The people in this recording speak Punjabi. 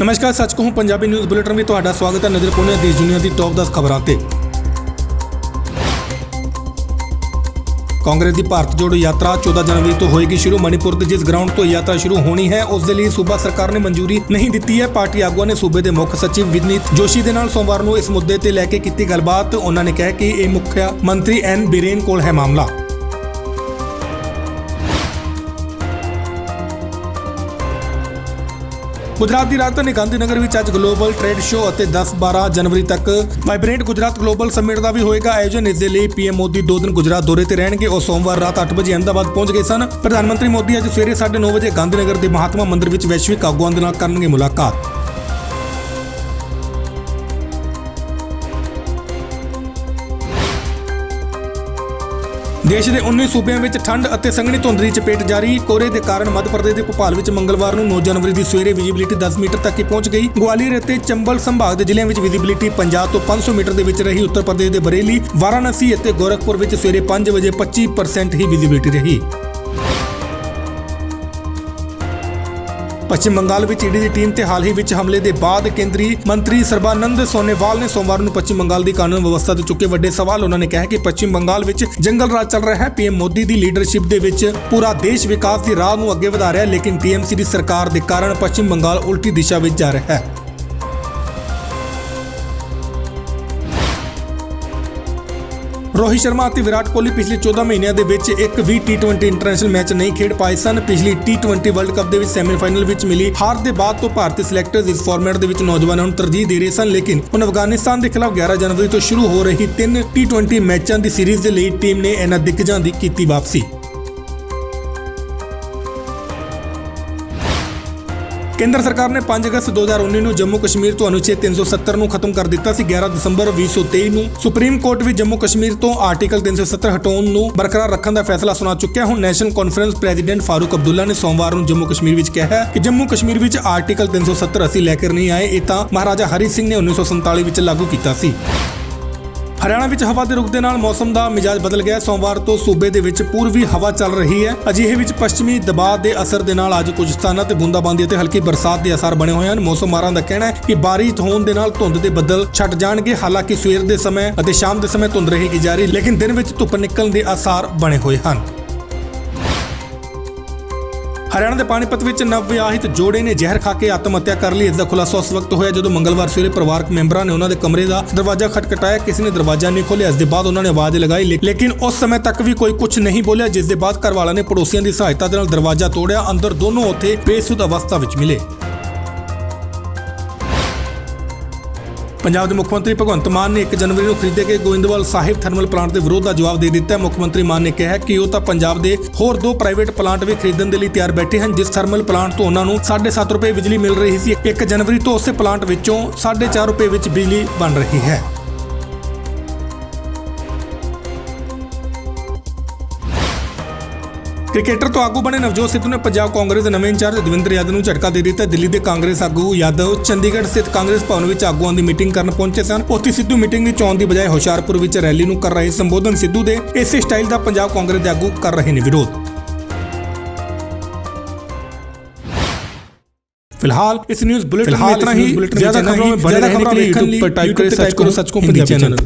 ਨਮਸਕਾਰ, ਸੱਚ ਕਹੂੰ, ਪੰਜਾਬੀ ਨਿਊਜ਼ ਬੁਲੇਟਿਨ ਵਿੱਚ ਤੁਹਾਡਾ ਸਵਾਗਤ ਹੈ ਨਜ਼ਰ ਪਾਉਂਦੇ ਹਾਂ ਦੇਸ਼ ਦੁਨੀਆ ਦੀ ਟੌਪ 10 ਖਬਰਾਂ ਤੇ। ਕਾਂਗਰਸ ਦੀ ਭਾਰਤ ਜੋੜੋ ਯਾਤਰਾ 14 ਜਨਵਰੀ ਤੋਂ ਹੋਏਗੀ ਸ਼ੁਰੂ। ਮਣੀਪੁਰ ਦੇ ਜਿਸ ਗਰਾਊਂਡ ਤੋਂ ਯਾਤਰਾ ਸ਼ੁਰੂ ਹੋਣੀ ਹੈ, ਉਸ ਦੇ ਲਈ ਸੂਬਾ ਸਰਕਾਰ ਨੇ ਮਨਜ਼ੂਰੀ ਨਹੀਂ ਦਿੱਤੀ ਹੈ। ਪਾਰਟੀ ਆਗੂਆਂ ਨੇ ਸੂਬੇ ਦੇ ਮੁੱਖ ਸਚਿਵ ਵਿਨੀਤ ਜੋਸ਼ੀ ਦੇ ਨਾਲ ਸੋਮਵਾਰ ਨੂੰ ਇਸ ਮੁੱਦੇ ਤੇ ਲੈ ਕੇ ਕੀਤੀ ਗੱਲਬਾਤ। ਉਹਨਾਂ ਨੇ ਕਿਹਾ ਕਿ ਇਹ ਮੁੱਖ ਮੰਤਰੀ ਐਨ ਬਿਰੇਨ ਕੋਲ ਹੈ ਮਾਮਲਾ। ਗੁਜਰਾਤ ਦੀ ਰਾਜਧਾਨੀ ਗਾਂਧੀਨਗਰ ਵਿੱਚ ਅੱਜ ਗਲੋਬਲ ਟ੍ਰੇਡ ਸ਼ੋਅ ਅਤੇ 10-12 ਜਨਵਰੀ ਤੱਕ ਵਾਈਬ੍ਰੈਂਟ ਗੁਜਰਾਤ ਗਲੋਬਲ ਸਮਿਟ ਦਾ ਵੀ ਹੋਏਗਾ ਆਯੋਜਨ। ਇਸ ਦੇ ਲਈ ਪੀਐਮ ਮੋਦੀ ਦੋ ਦਿਨ ਗੁਜਰਾਤ ਦੌਰੇ ਤੇ ਰਹਿਣਗੇ। ਉਹ ਸੋਮਵਾਰ ਰਾਤ 8 ਵਜੇ ਅਹਿਮਦਾਬਾਦ ਪਹੁੰਚ ਗਏ ਸਨ। ਪ੍ਰਧਾਨ ਮੰਤਰੀ ਮੋਦੀ ਅੱਜ ਸਵੇਰੇ 9:30 ਵਜੇ ਗਾਂਧੀਨਗਰ ਦੇ ਮਹਾਤਮਾ ਮੰਦਿਰ ਵਿੱਚ ਵੈਸ਼ਵਿਕ ਆਗੂਆਂ ਦੇ ਨਾਲ ਕਰਨਗੇ ਮੁਲਾਕਾਤ। ਦੇਸ਼ ਦੇ 19 ਸੂਬਿਆਂ ਵਿੱਚ ਠੰਡ ਅਤੇ ਸੰਘਣੀ ਧੁੰਦ ਦੀ ਚਪੇਟ ਜਾਰੀ। ਕੋਰੇ ਦੇ ਕਾਰਨ ਮੱਧ ਪ੍ਰਦੇਸ਼ ਦੇ ਭੋਪਾਲ ਵਿੱਚ ਮੰਗਲਵਾਰ ਨੂੰ 9 ਜਨਵਰੀ ਦੀ ਸਵੇਰੇ ਵਿਜ਼ਿਬਿਲਿਟੀ 10 ਮੀਟਰ ਤੱਕ ਹੀ ਪਹੁੰਚ ਗਈ। ਗਵਾਲੀਅਰ ਅਤੇ ਚੰਬਲ ਸੰਭਾਗ ਦੇ ਜ਼ਿਲ੍ਹਿਆਂ ਵਿੱਚ ਵਿਜ਼ਿਬਿਲਿਟੀ 50 ਤੋਂ 500 ਮੀਟਰ ਦੇ ਵਿੱਚ ਰਹੀ। ਉੱਤਰ ਪ੍ਰਦੇਸ਼ ਦੇ ਬਰੇਲੀ, ਵਾਰਾਣਸੀ ਅਤੇ ਗੋਰਖਪੁਰ ਵਿੱਚ ਸਵੇਰੇ 5 ਵਜੇ 25% ਹੀ ਵਿਜ਼ਿਬਿਲਿਟੀ ਰਹੀ। ਪੱਛਮ ਬੰਗਾਲ ਵਿੱਚ ਈਡੀ ਦੀ ਟੀਮ ਤੇ ਹਾਲ ਹੀ ਵਿੱਚ ਹਮਲੇ ਦੇ ਬਾਅਦ ਕੇਂਦਰੀ ਮੰਤਰੀ ਸਰਬਾਨੰਦ ਸੋਨੇਵਾਲ ਨੇ ਸੋਮਵਾਰ ਨੂੰ ਪੱਛਮੀ ਬੰਗਾਲ ਦੀ ਕਾਨੂੰਨ ਵਿਵਸਥਾ ਤੇ ਚੁੱਕੇ ਵੱਡੇ ਸਵਾਲ ਉਹਨਾਂ ਨੇ ਕਿਹਾ ਕਿ ਪੱਛਮੀ ਬੰਗਾਲ ਵਿੱਚ ਜੰਗਲ ਰਾਜ ਚੱਲ ਰਿਹਾ ਹੈ। ਪੀਐਮ ਮੋਦੀ ਦੀ ਲੀਡਰਸ਼ਿਪ ਦੇ ਵਿੱਚ ਪੂਰਾ ਦੇਸ਼ ਵਿਕਾਸ ਦੀ ਰਾਹ ਨੂੰ ਅੱਗੇ ਵਧਾ ਰਿਹਾ ਹੈ, ਲੇਕਿਨ ਟੀਐਮਸੀ ਦੀ ਸਰਕਾਰ ਦੇ ਕਾਰਨ ਪੱਛਮ ਬੰਗਾਲ ਉਲਟੀ ਦਿਸ਼ਾ ਵਿੱਚ ਜਾ ਰਿਹਾ ਹੈ। ਰੋਹਿਤ ਸ਼ਰਮਾ ਅਤੇ ਵਿਰਾਟ ਕੋਹਲੀ ਪਿਛਲੇ 14 ਮਹੀਨਿਆਂ ਦੇ ਵਿੱਚ ਇੱਕ ਵੀ T20 ਇੰਟਰਨੈਸ਼ਨਲ ਮੈਚ ਨਹੀਂ ਖੇਡ ਪਾਏ ਸਨ। ਪਿਛਲੀ T20 ਵਰਲਡ ਕੱਪ ਦੇ ਵਿੱਚ ਸੈਮੀਫਾਈਨਲ ਵਿੱਚ ਮਿਲੀ। ਹਾਰ ਦੇ ਬਾਅਦ ਤੋਂ ਭਾਰਤੀ ਸਿਲੈਕਟਰਜ਼ ਇਸ ਫਾਰਮੈਟ ਦੇ ਵਿੱਚ ਨੌਜਵਾਨਾਂ ਨੂੰ ਤਰਜੀਹ ਦੇ ਰਹੇ ਸਨ, ਲੇਕਿਨ ਹੁਣ ਅਫਗਾਨਿਸਤਾਨ ਦੇ ਖਿਲਾਫ 11 ਜਨਵਰੀ ਤੋਂ ਸ਼ੁਰੂ ਹੋ ਰਹੀ ਤਿੰਨ T20 ਮੈਚਾਂ ਦੀ ਸੀਰੀਜ਼ ਦੇ ਲਈ ਟੀਮ ਨੇ ਇਹਨਾਂ ਦਿੱਗਜਾਂ ਦੀ ਕੀਤੀ ਵਾਪਸੀ। ਕੇਂਦਰ ਸਰਕਾਰ ਨੇ 5 ਅਗਸਤ 2019 ਨੂੰ ਜੰਮੂ ਕਸ਼ਮੀਰ ਤੋਂ ਅਨੁਛੇਦ 370 ਨੂੰ ਖਤਮ ਕਰ ਦਿੱਤਾ ਸੀ 11 ਦਸੰਬਰ 2023 ਨੂੰ। ਸੁਪਰੀਮ ਕੋਰਟ ਵੀ ਜੰਮੂ ਕਸ਼ਮੀਰ ਤੋਂ ਆਰਟੀਕਲ 370 ਹਟਾਉਣ ਨੂੰ ਬਰਕਰਾਰ ਰੱਖਣ ਦਾ ਫੈਸਲਾ ਸੁਣਾ ਚੁੱਕਿਆ। ਹੁਣ national conference president Farooq Abdullah ਨੇ ਸੋਮਵਾਰ ਨੂੰ ਜੰਮੂ ਕਸ਼ਮੀਰ ਵਿੱਚ ਕਿਹਾ ਕਿ ਜੰਮੂ ਕਸ਼ਮੀਰ ਵਿੱਚ ਆਰਟੀਕਲ 370 ਅਸੀਂ ਲੈ ਕੇ ਨਹੀਂ ਆਏ, ਇਹ ਤਾਂ ਮਹਾਰਾਜਾ ਹਰੀ ਸਿੰਘ ਨੇ 1947 ਵਿੱਚ ਲਾਗੂ ਕੀਤਾ ਸੀ। ਹਰਿਆਣਾ ਵਿੱਚ ਹਵਾ ਦੇ ਰੁਖ ਦੇ ਨਾਲ ਮੌਸਮ ਦਾ ਮਿਜਾਜ ਬਦਲ ਗਿਆ। ਸੋਮਵਾਰ ਤੋਂ ਸੂਬੇ ਦੇ ਵਿੱਚ ਪੂਰਬੀ ਹਵਾ ਚੱਲ ਰਹੀ ਹੈ। ਅਜਿਹੇ ਵਿੱਚ ਪੱਛਮੀ ਦਬਾਅ ਦੇ ਅਸਰ ਦੇ ਨਾਲ ਅੱਜ ਕੁਝ ਸਥਾਨਾਂ ਤੇ ਬੂੰਦਾਬਾਂਦੀ ਅਤੇ ਹਲਕੀ ਬਰਸਾਤ ਦੇ ਅਸਰ ਬਣੇ ਹੋਏ ਹਨ। ਮੌਸਮ ਮਾਰਾਂ ਦਾ ਕਹਿਣਾ ਹੈ ਕਿ ਬਾਰਿਸ਼ ਹੋਣ ਦੇ ਨਾਲ ਧੁੰਦ ਦੇ ਬੱਦਲ ਛੱਟ ਜਾਣਗੇ। ਹਾਲਾਂਕਿ ਸਵੇਰ ਦੇ ਸਮੇਂ ਅਤੇ ਸ਼ਾਮ ਦੇ ਸਮੇਂ ਧੁੰਦ ਰਹੇਗੀ ਜਾਰੀ, ਲੇਕਿਨ ਦਿਨ ਵਿੱਚ ਧੁੱਪ ਨਿਕਲਣ ਦੇ ਆਸਾਰ ਬਣੇ ਹੋਏ ਹਨ। ਹਰਿਆਣਾ ਦੇ ਪਾਣੀਪਤ ਵਿੱਚ ਨਵ ਨਵਵਿਆਹਿਤ ਜੋੜੇ ਨੇ ਜ਼ਹਿਰ ਖਾ ਕੇ ਆਤਮ ਹੱਤਿਆ ਕਰ ਲਈ। ਇਸ ਦਾ ਖੁਲਾਸਾ ਉਸ ਵਕਤ ਹੋਇਆ ਜਦੋਂ ਮੰਗਲਵਾਰ ਸਵੇਰੇ ਪਰਿਵਾਰਕ ਮੈਂਬਰਾਂ ਨੇ ਉਹਨਾਂ ਦੇ ਕਮਰੇ ਦਾ ਦਰਵਾਜ਼ਾ ਖਟਖਟਾਇਆ। ਕਿਸੇ ਨੇ ਦਰਵਾਜ਼ਾ ਨਹੀਂ ਖੋਲ੍ਹਿਆ। ਇਸ ਦੇ ਬਾਅਦ ਉਹਨਾਂ ਨੇ ਆਵਾਜ਼ ਲਗਾਈ ਲੇ- ਲੇਕਿਨ ਉਸ ਸਮੇਂ ਤੱਕ ਵੀ ਕੋਈ ਕੁਝ ਨਹੀਂ ਬੋਲਿਆ, ਜਿਸ ਦੇ ਬਾਅਦ ਘਰ ਨੇ ਪੜੋਸੀਆਂ ਦੀ ਸਹਾਇਤਾ ਦੇ ਨਾਲ ਦਰਵਾਜ਼ਾ ਤੋੜਿਆ। ਅੰਦਰ ਦੋਨੋਂ ਉੱਥੇ ਬੇਸੁੱਧ ਅਵਸਥਾ ਵਿੱਚ ਮਿਲੇ। ਪੰਜਾਬ ਦੇ ਮੁੱਖ ਮੰਤਰੀ ਭਗਵੰਤ ਮਾਨ ਨੇ 1 ਜਨਵਰੀ ਨੂੰ ਖਰੀਦੇ ਗਏ ਗੋਇੰਦਵਾਲ ਸਾਹਿਬ ਥਰਮਲ ਪਲਾਂਟ ਦੇ ਵਿਰੋਧ ਦਾ ਜਵਾਬ ਦੇ ਦਿੱਤਾ। ਹੈ ਮੁੱਖ ਮੰਤਰੀ ਮਾਨ ਨੇ ਕਿਹਾ ਕਿ ਉਹ ਤਾਂ ਪੰਜਾਬ ਦੇ ਹੋਰ ਦੋ ਪ੍ਰਾਈਵੇਟ ਪਲਾਂਟ ਵੀ ਖਰੀਦਣ ਦੇ ਲਈ ਤਿਆਰ ਬੈਠੇ ਹਨ, ਜਿਸ ਥਰਮਲ ਪਲਾਂਟ ਤੋਂ ਉਹਨਾਂ ਨੂੰ 7.5 ਰੁਪਏ ਬਿਜਲੀ ਮਿਲ ਰਹੀ ਸੀ। 1 ਜਨਵਰੀ ਤੋਂ ਉਸੇ ਪਲਾਂਟ ਵਿੱਚੋਂ 4.5 ਰੁਪਏ ਵਿੱਚ ਬਿਜਲੀ ਬਣ ਰਹੀ ਹੈ। ਕ੍ਰਿਕਟਰ ਤੋਂ ਆਗੂ ਬਣੇ ਨਵਜੋਤ ਸਿੱਧੂ ਨੇ ਪੰਜਾਬ ਕਾਂਗਰਸ ਦੇ ਨਵੇਂ ਇੰਚਾਰਜ ਦਵਿੰਦਰ ਯਾਦਵ ਨੂੰ ਝਟਕਾ ਦੇ ਦਿੱਤਾ ਦਿੱਲੀ ਦੇ ਕਾਂਗਰਸ ਆਗੂ ਯਾਦਵ ਚੰਡੀਗੜ੍ਹ ਸਥਿਤ ਕਾਂਗਰਸ ਭਵਨ ਵਿੱਚ ਆਗੂਆਂ ਦੀ ਮੀਟਿੰਗ ਕਰਨ ਪਹੁੰਚੇ ਸਨ ਉੱਥੇ ਸਿੱਧੂ ਮੀਟਿੰਗ ਵਿੱਚ ਆਉਣ ਦੀ ਬਜਾਏ ਹੁਸ਼ਿਆਰਪੁਰ ਵਿੱਚ ਰੈਲੀ ਨੂੰ ਕਰ ਰਹੇ ਸੰਬੋਧਨ ਸਿੱਧੂ ਦੇ ਇਸੇ ਸਟਾਈਲ ਦਾ ਪੰਜਾਬ ਕਾਂਗਰਸ ਦੇ ਆਗੂ ਕਰ ਰਹੇ ਨੇ ਵਿਰੋਧ ਫਿਲਹਾਲ ਇਸ ਨਿਊਜ਼ ਬੁਲੇਟਿਨ में इतना ही ज्यादा खबरों में बने रहने के लिए यूट्यूब पर टाइप करें सच को सच को पंजाबी चैनल